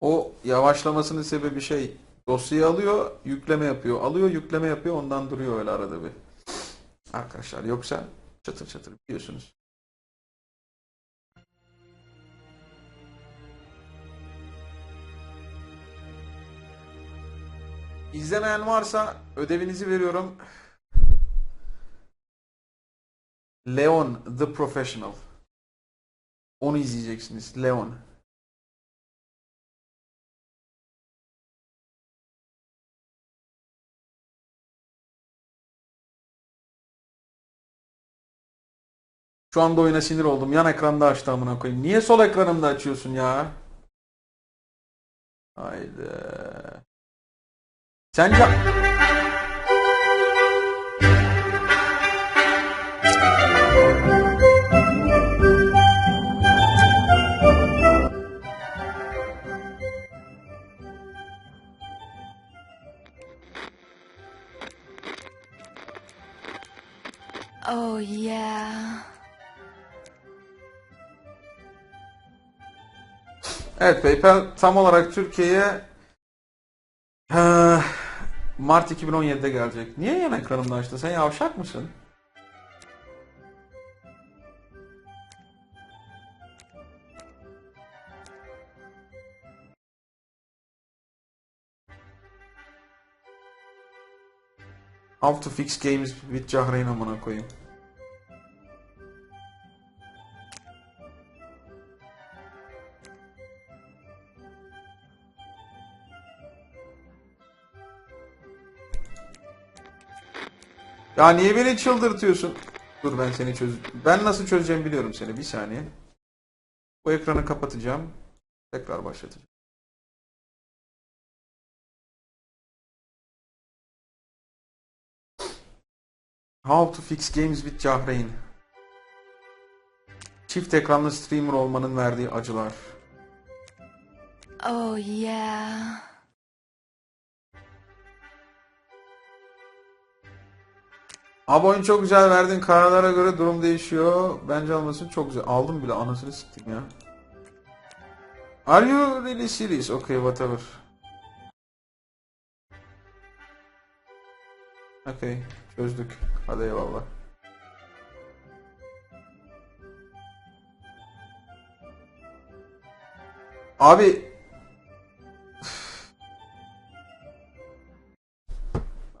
O yavaşlamasının sebebi şey dosyayı alıyor, yükleme yapıyor. Alıyor, yükleme yapıyor. Ondan duruyor öyle arada bir. Arkadaşlar yoksa çatır çatır biliyorsunuz. İzlemeyen varsa ödevinizi veriyorum. Leon the Professional. Onu izleyeceksiniz. Leon. Şu anda oyuna sinir oldum. Yan ekranda açtı amına koyayım. Niye sol ekranımda açıyorsun ya? Haydi. Sence... Oh, Evet PayPal tam olarak Türkiye'ye Mart 2017'de gelecek. Niye yan ekranımda açtı? Sen yavşak mısın? How to fix games with Cahreyn amına koyayım. Ya niye beni çıldırtıyorsun? Dur ben seni çöz... Ben nasıl çözeceğimi biliyorum seni. Bir saniye. Bu ekranı kapatacağım. Tekrar başlatacağım. How to fix games with Cahreyn. Çift ekranlı streamer olmanın verdiği acılar. Oh, yeah. Abi oyun çok güzel verdiğin kararlara göre durum değişiyor. Bence almasın çok güzel. Aldım bile anasını siktim ya. Are you really serious? Okay whatever. Okay çözdük. Hadi eyvallah. Abi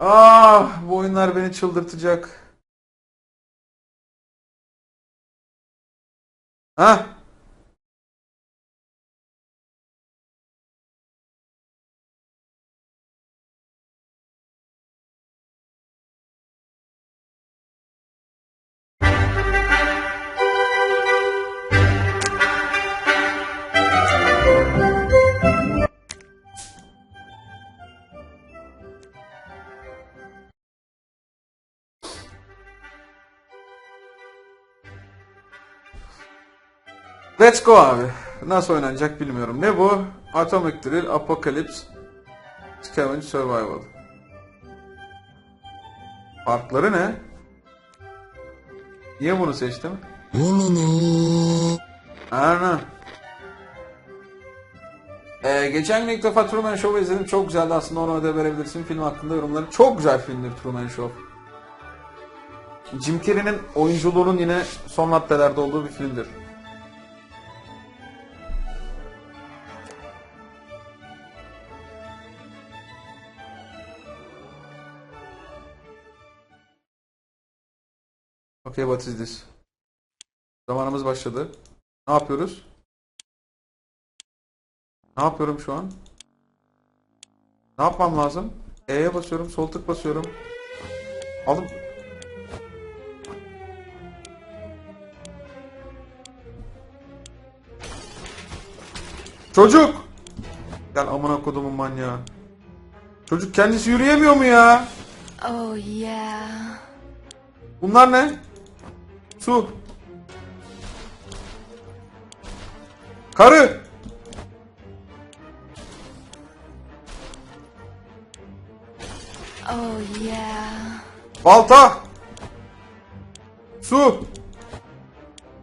Ah bu oyunlar beni çıldırtacak. Ha? Let's go abi. Nasıl oynanacak bilmiyorum. Ne bu? Atomic Drill, Apocalypse, Scavenge Survival. Farkları ne? Niye bunu seçtim? Ana. Ee, geçen gün ilk defa Truman Show'u izledim. Çok güzeldi aslında ona ödev verebilirsin. Film hakkında yorumları. Çok güzel filmdir Truman Show. Jim Carrey'nin oyunculuğunun yine son maddelerde olduğu bir filmdir. Okay, what is this? Zamanımız başladı. Ne yapıyoruz? Ne yapıyorum şu an? Ne yapmam lazım? E'ye basıyorum, sol tık basıyorum. Aldım. Çocuk! Gel amına kodumun manyağı. Çocuk kendisi yürüyemiyor mu ya? Oh, yeah. Bunlar ne? Su. Karı. Oh, yeah. Balta. Su.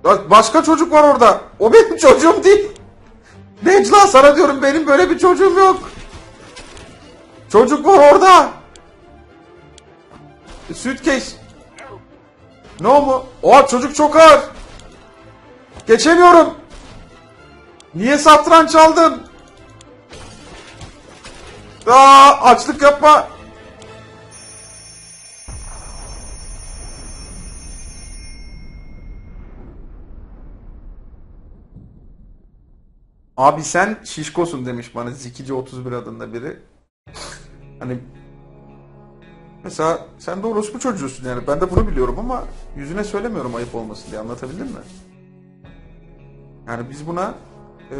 Ya Başka çocuk var orada. O benim çocuğum değil. Necla sana diyorum benim böyle bir çocuğum yok. Çocuk var orada. Suitcase. Ne o mu? Oha çocuk çok ağır. Geçemiyorum. Niye satranç aldın? Aa, açlık yapma. Abi sen şişkosun demiş bana Zikici 31 adında biri. Hani mesela sen de orospu çocuğusun yani ben de bunu biliyorum ama yüzüne söylemiyorum ayıp olmasın diye anlatabildim mi? Yani biz buna eee,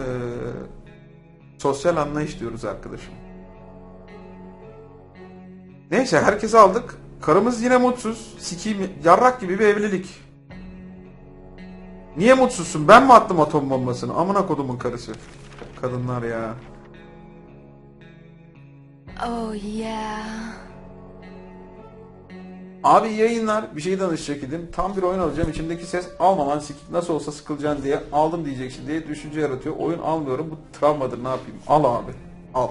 sosyal anlayış diyoruz arkadaşım. Neyse herkesi aldık. Karımız yine mutsuz. Sikiyim yarrak gibi bir evlilik. Niye mutsuzsun? Ben mi attım atom bombasını? Amına kodumun karısı. Kadınlar ya. Oh yeah. Abi yayınlar. Bir şey danışacak idim. Tam bir oyun alacağım. İçimdeki ses almaman sikik nasıl olsa sıkılacaksın diye aldım diyeceksin diye düşünce yaratıyor. Oyun almıyorum. Bu travmadır ne yapayım? Al abi. Al.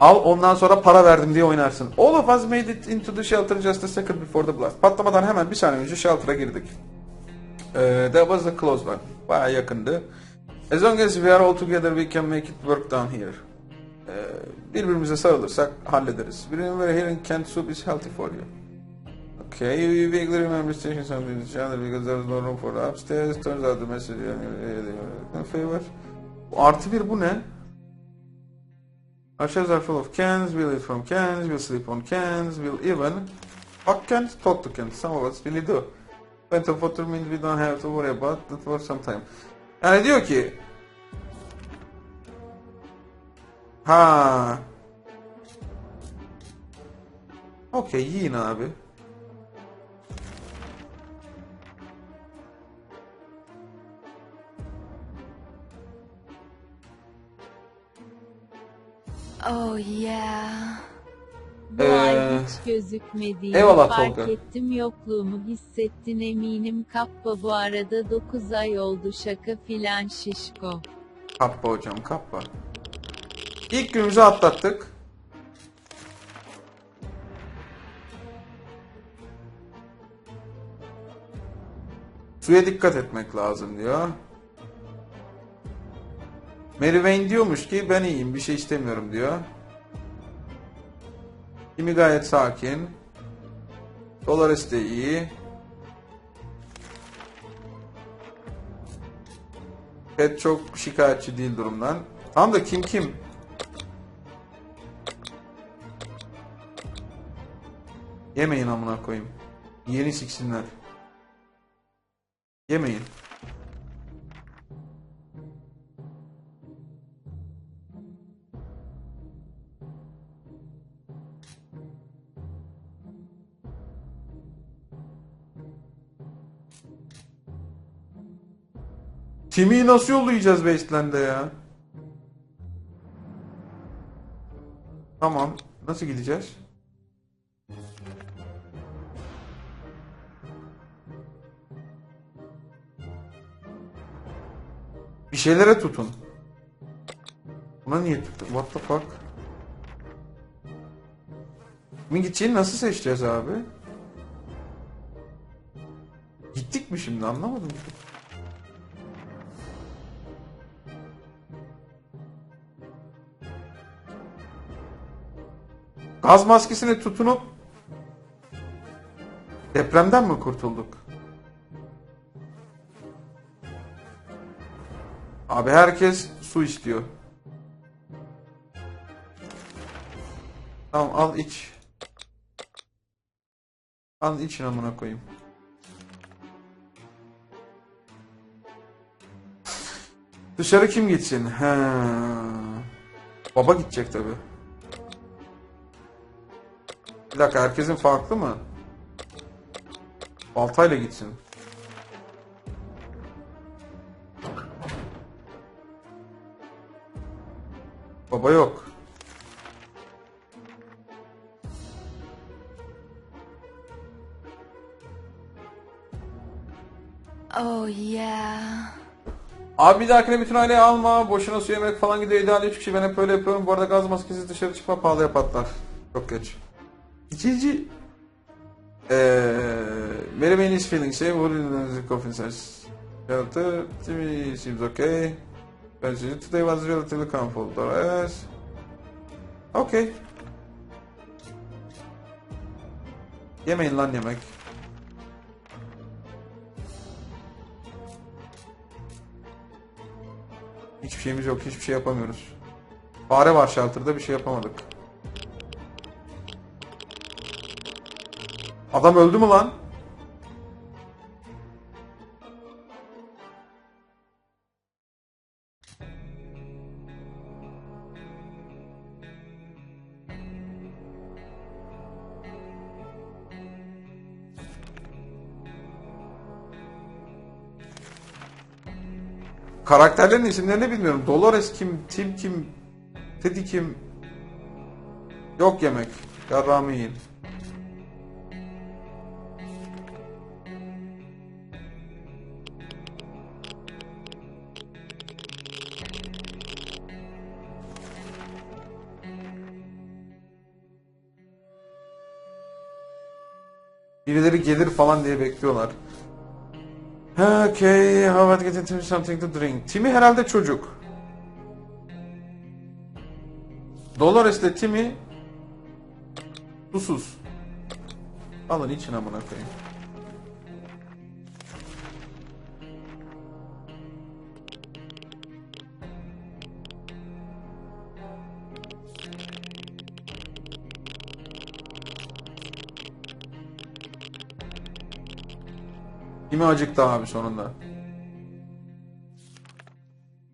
Al ondan sonra para verdim diye oynarsın. All of us made it into the shelter just a second before the blast. Patlamadan hemen bir saniye önce shelter'a girdik. Ee, that was a close one. Baya yakındı. As long as we are all together we can make it work down here. Ee, birbirimize sarılırsak hallederiz. Remember here in canned soup is healthy for you. Okay, you, vaguely remember stating something to each other because there was no room for upstairs. Turns out the message in favor. Artı bir bu ne? Our shelves are full of cans, we'll eat from cans, we'll sleep on cans, we'll even fuck cans, talk to cans. Some of us really do. Plenty of water means we don't have to worry about that for some time. Yani diyor ki Ha. Okey yiyin abi. Oh yeah. Bu Ee, ay hiç gözükmediğini eyvallah fark Tolga. ettim yokluğumu hissettin eminim kappa bu arada 9 ay oldu şaka filan şişko. Kappa hocam kappa. İlk günümüzü atlattık. Suya dikkat etmek lazım diyor. Mary diyormuş ki ben iyiyim bir şey istemiyorum diyor. Kimi gayet sakin. Dolores de iyi. Ted çok şikayetçi değil durumdan. Tam da kim kim? Yemeyin amına koyayım. Yeni siksinler. Yemeyin. Timi'yi nasıl yollayacağız Wasteland'e ya? Tamam. Nasıl gideceğiz? Bir şeylere tutun. Buna niye tutun? What the fuck? Kimin nasıl seçeceğiz abi? Gittik mi şimdi anlamadım. Gaz maskesine tutunup depremden mi kurtulduk? Abi herkes su istiyor. Tamam al iç. Al için amına koyayım. Dışarı kim gitsin? He. Baba gidecek tabi. Bir dakika herkesin farklı mı? Baltayla gitsin. Baba yok. Oh yeah. Abi bir dahakine bütün aileyi alma. Boşuna su yemek falan gidiyor. İdeal üç kişi. Ben hep öyle yapıyorum. Bu arada gaz maskesiz dışarı çıkma pahalıya patlar. Çok geç. İkinci eee Mary Main's feeling same what in the coffin says. Timmy seems okay. Today was relatively calmful. Dolores. Okay. Yemeyin lan yemek. Hiçbir şeyimiz yok, hiçbir şey yapamıyoruz. Fare var shelter'da bir şey yapamadık. Adam öldü mü lan? Karakterlerin isimlerini bilmiyorum. Dolores kim, Tim kim, Teddy kim? Yok yemek. Yarrağımı yiyin. Birileri gelir falan diye bekliyorlar. Okay, how about getting Timmy something to drink? Timmy herhalde çocuk. Dolores ile Timmy susuz. Alın için amına koyayım. Timmy acıktı abi sonunda.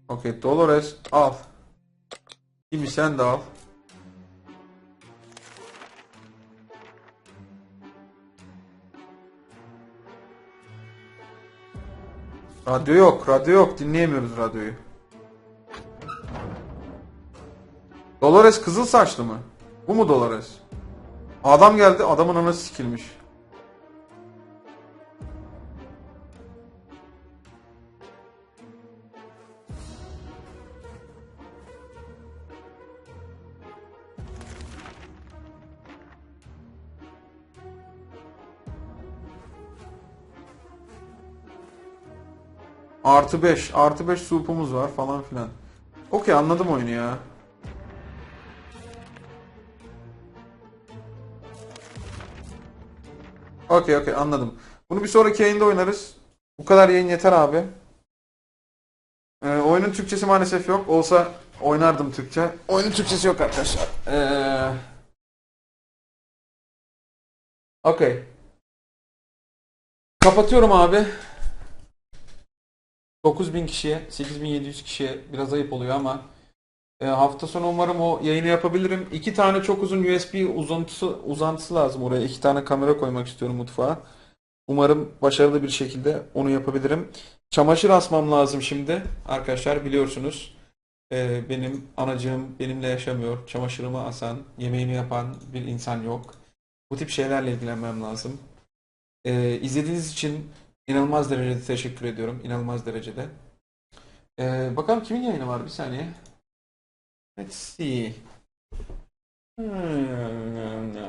Okey Dolores al. Timmy sen de al. Radyo yok, radyo yok. Dinleyemiyoruz radyoyu. Dolores kızıl saçlı mı? Bu mu Dolores? Adam geldi, adamın anası sikilmiş. Artı 5. Artı 5 supumuz var falan filan. Okey anladım oyunu ya. Okey okey anladım. Bunu bir sonraki yayında oynarız. Bu kadar yayın yeter abi. Ee, oyunun Türkçesi maalesef yok. Olsa oynardım Türkçe. Oyunun Türkçesi yok arkadaşlar. Ee... Okey. Kapatıyorum abi. 9000 kişiye, 8700 kişiye biraz ayıp oluyor ama e, hafta sonu umarım o yayını yapabilirim. İki tane çok uzun USB uzantısı, uzantısı lazım oraya. İki tane kamera koymak istiyorum mutfağa. Umarım başarılı bir şekilde onu yapabilirim. Çamaşır asmam lazım şimdi. Arkadaşlar biliyorsunuz e, benim anacığım benimle yaşamıyor. Çamaşırımı asan, yemeğimi yapan bir insan yok. Bu tip şeylerle ilgilenmem lazım. E, izlediğiniz için İnanılmaz derecede teşekkür ediyorum. İnanılmaz derecede. Ee, bakalım kimin yayını var? Bir saniye. Let's see. Hmm.